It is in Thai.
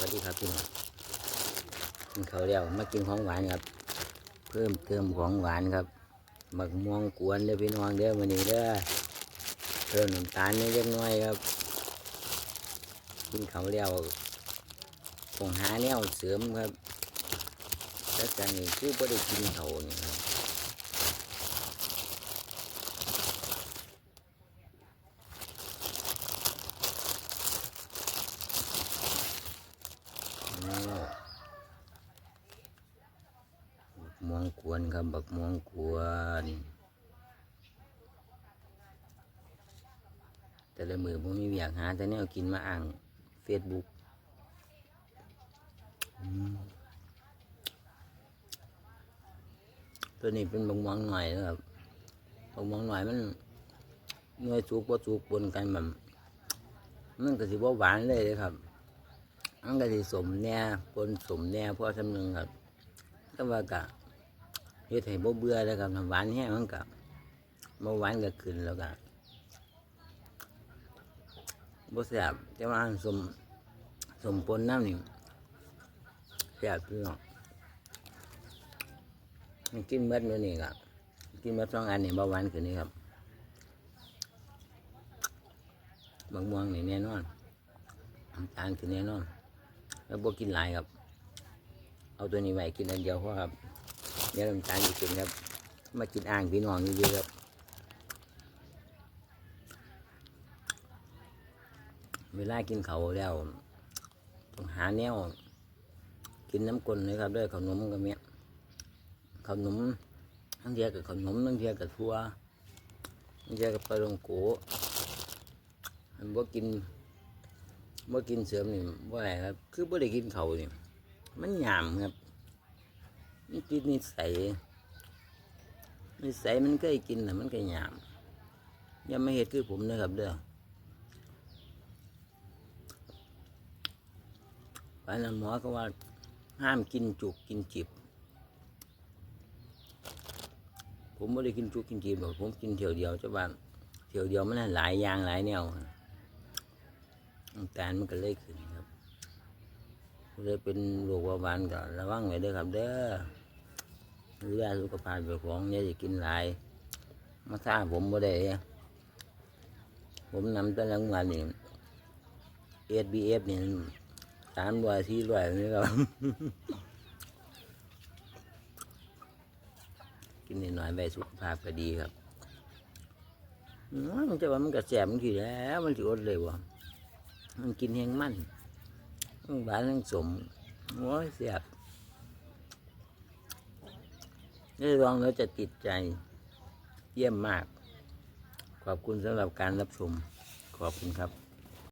วัสดีครับพี่น้องกินข้าวแล้วมากินของหวานครับ เพิ่มเติมของหวานครับหมักม่วงกวนเด้อพี่น้องเด้อวันนี้เด้อเพิ่มน้ำตาลนิดเล็กน้อยครับ กินข้าวแล้วต้องหาแนวเสริมครับแล้วกันนี่คือไ่ได้กินข้าวนี่ครับแล้วบัก ม่วงกวนครับบักม่วงกวนแต่ละมือผมมีอยากหาแต่แนวกินมาอ่างเฟซบุ๊กตัวนี้เป็นบักม่วงหน่อยนะครับบักม่วงหน่อยมันหน่วยสุกว่าสุกปนกันแบบมันก็สิบ่หวานเลยเลยครับมันก็สิสมแน่ปนสมแน่เพราะทำนึงครับก็ว่ากะ เฮ็ดให้บ่เบื่อแล้วครับหวานแห้งมันกะบ่หวานก็ขึ้นแล้วก็บ่แซ่บแต่ว่าสมสมปนน้ำนี่แซ่บพี่น้องกินเม็ดมื้อนี้ก็กินเม็ดสองอันนี่บาหวานขึ้นนี่ครับบางม่วงนี่แน่นอนน้ำตาลขึ้นแน่นอนแล้วบวกินหลายครับ เอาตัวนี้ไว้กินอันเดียวเพราะครับ ดี๋ยวน้ำตาลจะกินครับมากินอ่างพี่น้องเยอะๆครับเวลากินเขาแล้วต้องหาแนวกินน้ำกลนเลยครับด้วยขนมกับเนี้ยขนมทั้งเทียกับขนมทั้งเทียกับทั่วทั้งเทียกับปลาลงโกมันบ่กินเมื่อกินเสริมนี่ว่าอะไรครับ คือบ่ได้กินเขานี่มันหยามครับ มันกินนิสัยนิสัยมันเคยกินแต่ะมันก็หยามอยังไม่เห็ดคือผมนะครับเด้อไปนะหมอก็ว่าห้ามกินจุกกินจิบ ผมไม่ได้กินจุกกินจิบหรอกผมกินเที่ยวเดียวเจ้าบ้านเที่ยวเดียวมันน่ะหลายอย่างหลายแนวน้ำตาลมันก็เลยขึ้นครับเลยเป็นโรคเบาหวานก็ระวังไว้เด้อครับเด้อ ดูแลสุขภาพเจ้าของอย่าจะกินหลาย มาซ่าผมบ่ได้ผมนำแตะลังวันนี่เอสบีเอฟนี่สามร้อยสี่ร้อยนี่ครับกินนิดหน่อยไปสุขภาพก็ดีครับมันจะว่ามันกระแสมันทีแล้ว มันสิอดเลยวะมันกินแห้งมันมันหวานทั้งสมโอ้ยเสียบ ได้ลองแล้วจะติดใจ เยี่ยมมาก ขอบคุณสำหรับการรับชม ขอบคุณครับ